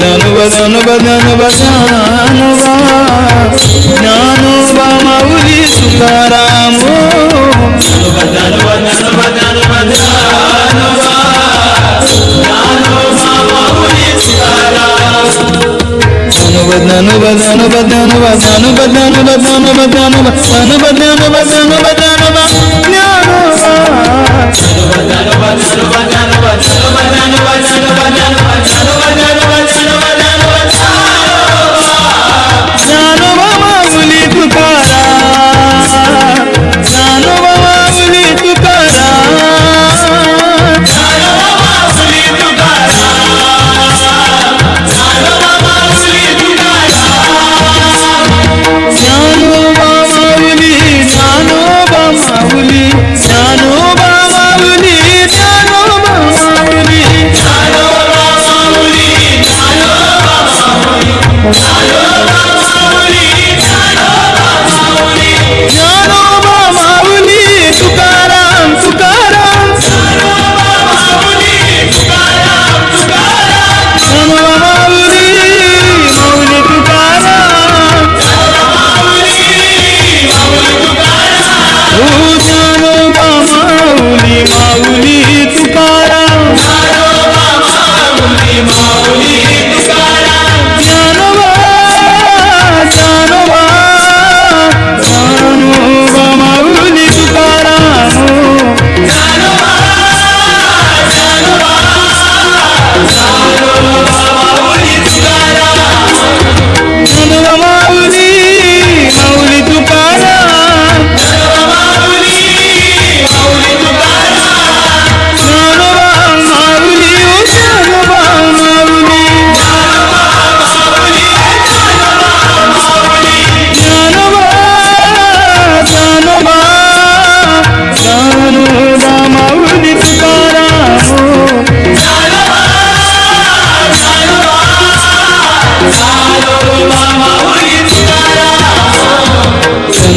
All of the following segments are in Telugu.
జ్ఞానోబ జ్ఞానోబ మౌలి సుఖరాము. జ్ఞానోబ జ్ఞానోబ జ్ఞానోబ జ్ఞానోబ జ్ఞానోబ జ్ఞానోబ జ్ఞానోబ జ్ఞానోబ జ్ఞానోబ జ్ఞానోబ జ్ఞానోబ జ్ఞానోబ జ్ఞానోబ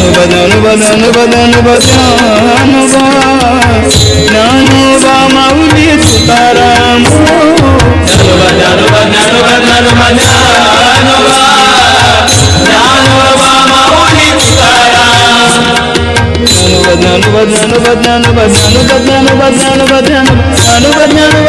జ్ఞానోబ జ్ఞానోబ జ్ఞానోబ జ్ఞానోబ జ్ఞానోబ జ్ఞానోబ మౌలి తుకారాము జ్ఞానోబ జ్ఞానోబ జ్ఞానోబ జ్ఞానోబ జ్ఞానోబ జ్ఞానోబ జ్ఞానోబ జ్ఞానోబ జ్ఞానోబ జ్ఞానోబ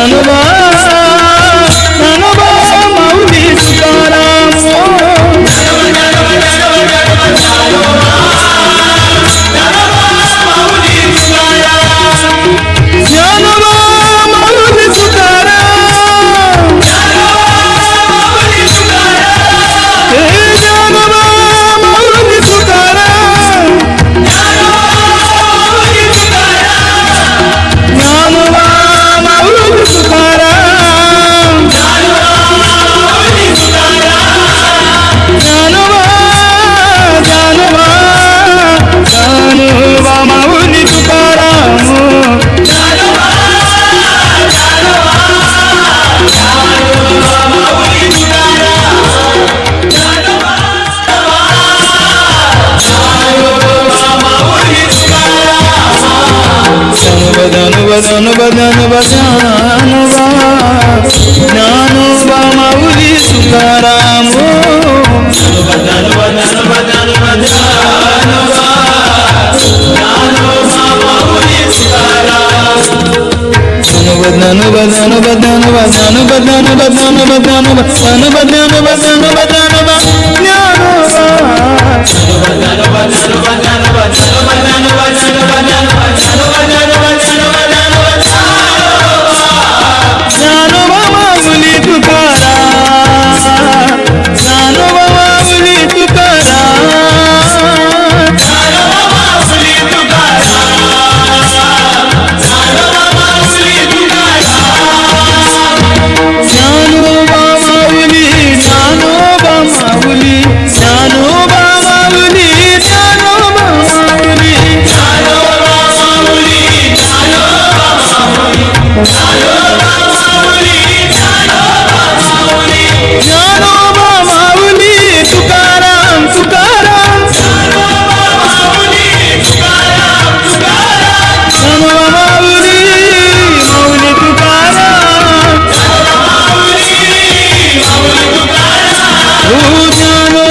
জানবা বদন বদন বজানবা জ্ঞানবা মাউলি সুতারাম বদন বদন বদন বজানবা জ্ঞানবা মাউলি সুতারাম बदन बदन बदन बदन बदन बदन बदन बदन बदन बदन बदन बदन बदन बदन बदन तू जानो